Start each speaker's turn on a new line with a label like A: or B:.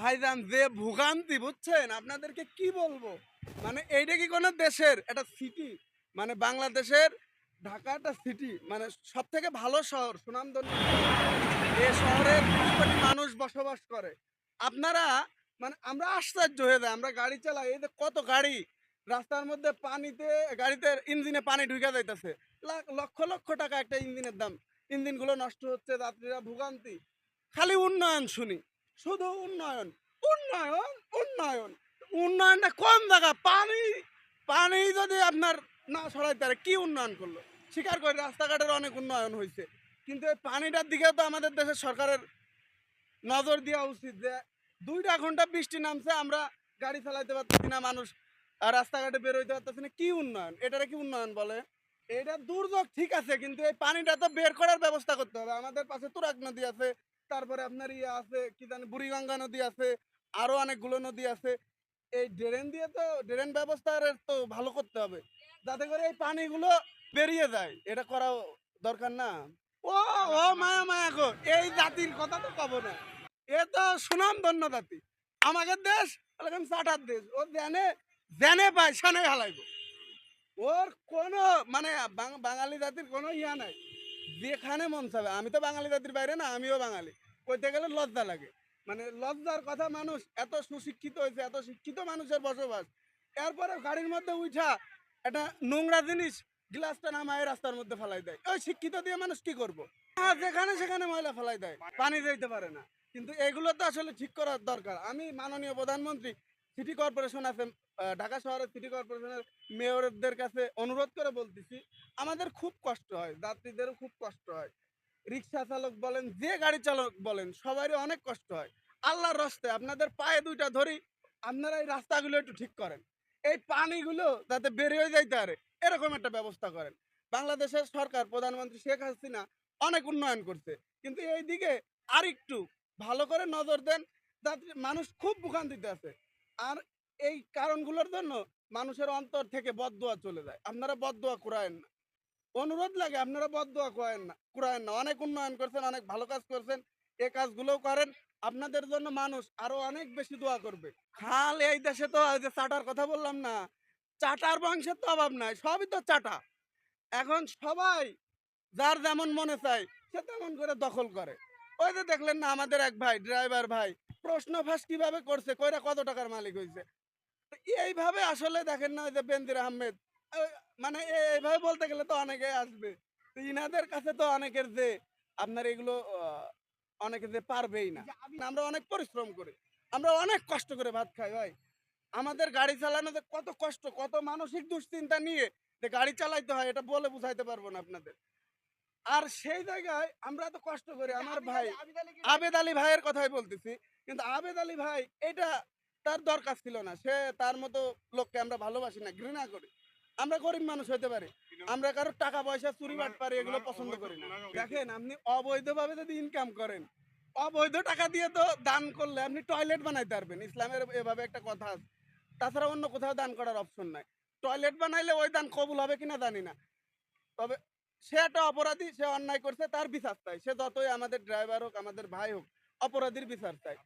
A: ভাইজান, যে ভোগান্তি, বুঝছেন? আপনাদেরকে কি বলব? মানে এইটা কি কোনো দেশের? একটা সিটি মানে বাংলাদেশের ঢাকা একটা সিটি মানে সব থেকে ভালো শহর, সুনামধন্য শহর। এ শহরে কোটি মানুষ বসবাস করে। আপনারা মানে আমরা আশ্চর্য হয়ে যায় আমরা গাড়ি চালাই, এই যে কত গাড়ি? রাস্তার মধ্যে পানিতে, গাড়িতে ইঞ্জিনে পানি ঢুকে যাইতেছে। লক্ষ লক্ষ টাকা একটা ইঞ্জিনের দাম। ইঞ্জিনগুলো নষ্ট হচ্ছে, যাত্রীরা ভোগান্তি। খালি উন্নয়ন শুনি। শুধু উন্নয়ন উন্নয়ন উন্নয়ন। উন্নয়নটা কম জায়গা পানি পানি যদি আপনার না সরাইতে পারে কি উন্নয়ন করল? স্বীকার করি, রাস্তাঘাটের অনেক উন্নয়ন হয়েছে কিন্তু এই পানিটার দিকেও তো আমাদের দেশের সরকারের নজর দেওয়া উচিত যে, দুইটা ঘণ্টা বৃষ্টি নামছে, আমরা গাড়ি চালাইতে পারতেছি না, মানুষ আর রাস্তাঘাটে বেরোইতে পারতেছি না। কি উন্নয়ন? এটারে কি উন্নয়ন বলে? এটা দুর্যোগ ঠিক আছে, কিন্তু এই পানিটা তো বের করার ব্যবস্থা করতে হবে। আমাদের পাশে তুরাগ নদী আছে তারপরে আপনার ইয়ে আছে, কি জানি, বুড়িগঙ্গা নদী আছে, আরও অনেকগুলো নদী আছে। এই ড্রেন দিয়ে তো, ড্রেন ব্যবস্থা তো ভালো করতে হবে। যাতে করে এই পানিগুলো বেরিয়ে যায়। এটা করা দরকার না। ও ও মায়া মায়া গো, এই জাতির কথা তো কব না। এ তো সুনাম ধন্য জাতি। আমাদের দেশ এরকম চাটার দেশ। ও জেনে জেনে পায় সানে হালাইব। ওর কোনো মানে বাঙালি জাতির কোনো ইয়া নাই। যেখানে মন চাবে। আমি তো বাঙালি জাতির বাইরে না, আমিও বাঙালি। কইতে গেলে লজ্জা লাগে। মানে লজ্জার কথা মানুষ এত সুশিক্ষিত হয়েছে, এত শিক্ষিত মানুষের বসবাস। এরপরে গাড়ির মধ্যে উঠা একটা নোংরা জিনিস গ্লাসটা নামায় রাস্তার মধ্যে ফেলাই দেয়। ওই শিক্ষিত দিয়ে মানুষ কি করব? যেখানে সেখানে ময়লা ফেলাই দেয়। পানি যাইতে পারে না। কিন্তু এগুলো তো আসলে ঠিক করার দরকার। আমি মাননীয় প্রধানমন্ত্রী সিটি কর্পোরেশন আছে ঢাকা শহরের সিটি কর্পোরেশনের মেয়রদের কাছে অনুরোধ করে বলতেছি, আমাদের খুব কষ্ট হয়, যাত্রীদেরও খুব কষ্ট হয়। রিক্সা চালক বলেন, যে গাড়ি চালক বলেন, সবারই অনেক কষ্ট হয়। আল্লাহর রস্তে আপনাদের পায়ে দুইটা ধরি, আপনারা এই রাস্তাগুলো একটু ঠিক করেন। এই পানিগুলো যাতে বেরিয়ে যাইতে পারে, এরকম একটা ব্যবস্থা করেন। বাংলাদেশের সরকার প্রধানমন্ত্রী শেখ হাসিনা অনেক উন্নয়ন করছে, কিন্তু এই দিকে আরেকটু ভালো করে নজর দেন যাতে মানুষ খুব ভোগান্তিতে আছে। আর এই কারণগুলোর জন্য মানুষের অন্তর থেকে বদদোয়া চলে যায়। আপনারা বদদোয়া করায়েন না। অনুরোধ লাগে, আপনারা বদদোয়া করেন না, করায়েন না। অনেক উন্নয়ন করছেন, অনেক ভালো কাজ করছেন, এ কাজগুলোও করেন। আপনাদের জন্য মানুষ আরও অনেক বেশি দোয়া করবে। খাল এই দেশে তো যে চাটার কথা বললাম না, চাটার বংশের তো অভাব নাই, সবই তো চাটা। এখন সবাই যার যেমন মনে চায়, সে তেমন করে দখল করে। ওই যে দেখলেন না, আমাদের এক ভাই ড্রাইভার ভাই প্রশ্ন ফাঁস কীভাবে করছে? কইরা কত টাকার মালিক হয়েছে এইভাবে আসলে দেখেন না ওই যে বেন্দির আহমেদ মানে এইভাবে বলতে গেলে তো অনেকে আসবে। ইনাদের কাছে তো অনেকের যে আপনার এগুলো অনেকে যে পারবেই না। আমরা অনেক পরিশ্রম করি, আমরা অনেক কষ্ট করে ভাত খাই ভাই। আমাদের গাড়ি চালানোতে কত কষ্ট, কত মানসিক দুশ্চিন্তা নিয়ে যে গাড়ি চালাইতে হয়, এটা বলে বুঝাইতে পারব না আপনাদের। আর সেই জায়গায় আমরা তো কষ্ট করি আমার ভাই আবেদ আলী ভাইয়ের কথাই বলতেছি কিন্তু আবেদ আলী ভাই এটা তার দরকার ছিল না সে তার মতো লোককে আমরা ভালোবাসি না ঘৃণা করি। আমরা গরিব মানুষ হতে পারি আমরা কারও টাকা পয়সা চুরি বাট পারি এগুলো পছন্দ করি না। দেখেন আপনি অবৈধভাবে যদি ইনকাম করেন অবৈধ টাকা দিয়ে তো দান করলে আপনি টয়লেট বানাইতে পারবেন ইসলামের এভাবে একটা কথা আছে। তাছাড়া অন্য কোথাও দান করার অপশন নাই। টয়লেট বানাইলে ওই দান কবুল হবে কিনা জানি না। তবে সে একটা অপরাধী, সে অন্যায় করছে, তার বিচার চাই। সে যতই আমাদের ড্রাইভার হোক, আমাদের ভাই হোক, অপরাধীর বিচার চাই।